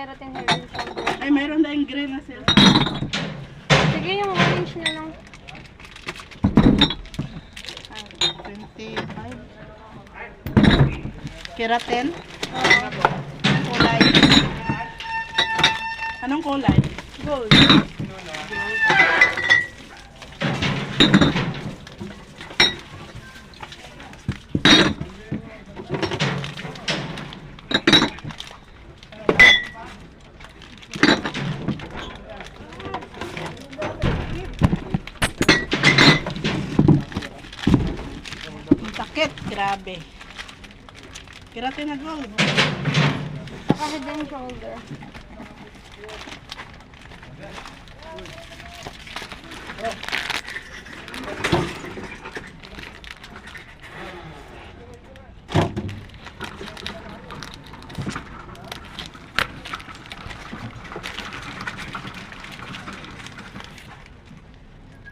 keratin head and shoulder. Ay, mayroon na yung green na sila. Sige, yung orange na lang. Ay, 25. Keratin. Anong kulay? Anong kulay? Gold. Ang Grabe. Keratin na gold. Saka head and shoulder.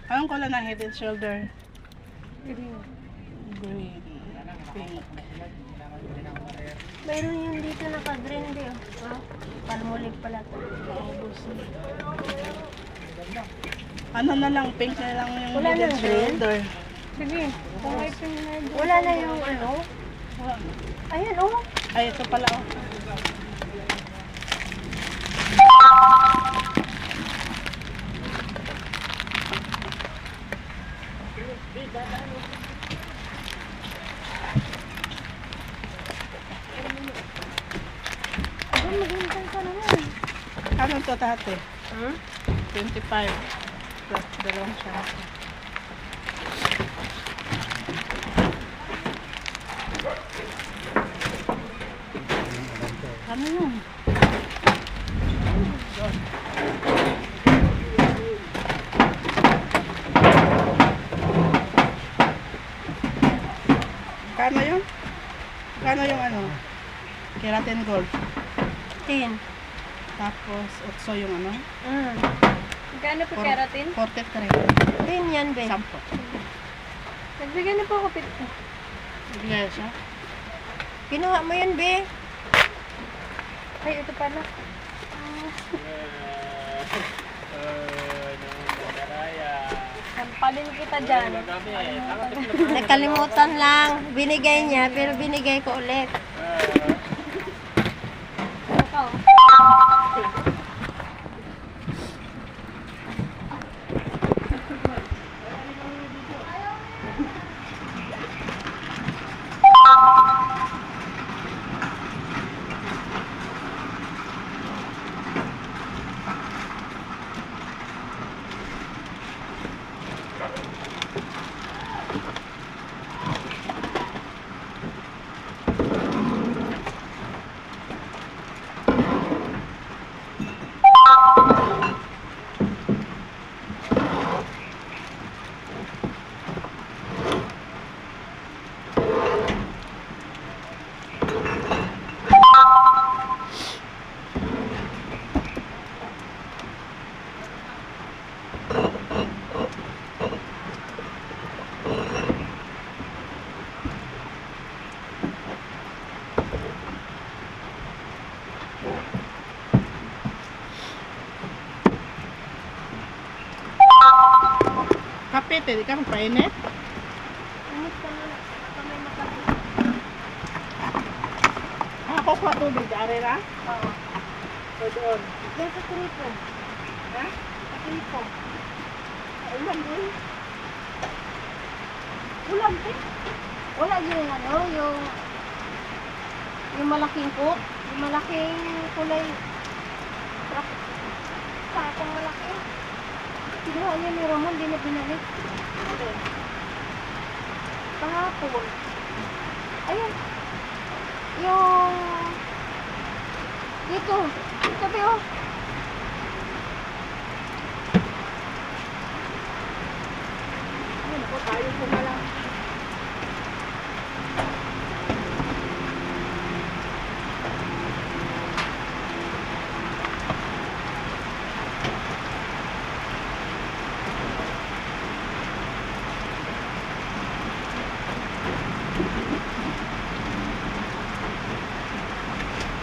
Anong kulay ng head and shoulder? Green. Green. Pink. Mayroon yung dito naka-green din. Ha? Palmulig pala to. Ano na lang, pink na lang yung Wala head and shoulder. Sige. Kung may pinag... Wala na yung ano. Ayan oh. Ay, ito pala. Oh. Ano to tate? Hmm? 25. Plus dalawang siya. Ano yun? Kano yun? Kano yung ano? Keratin gold. Tin. Tapos, 8 yung ano? Mm. Magkano po keratin? 43. Tin yan, be. Sampo. Nagbigay na po ako pito. Bigay siya. Kinuha mo yan, be. Ay, ito pala. Sampalin kita dyan. Nakalimutan lang. Binigay niya, pero binigay ko ulit. Kapit eh, di ka magpainit. Init ka na. Baka may makapit. Ah, Ako pa tubig, ari ra? Oo. O doon. Yan sa kripo. Ha? Sa kripo. Ulan din. Ulam, eh. Wala yung ano, yung yung malaking cook, malaking kulay truck. Sakong malaki. Kinuha niya ni Ramon, di na binalik. Kahapon. Ayun. Yung dito.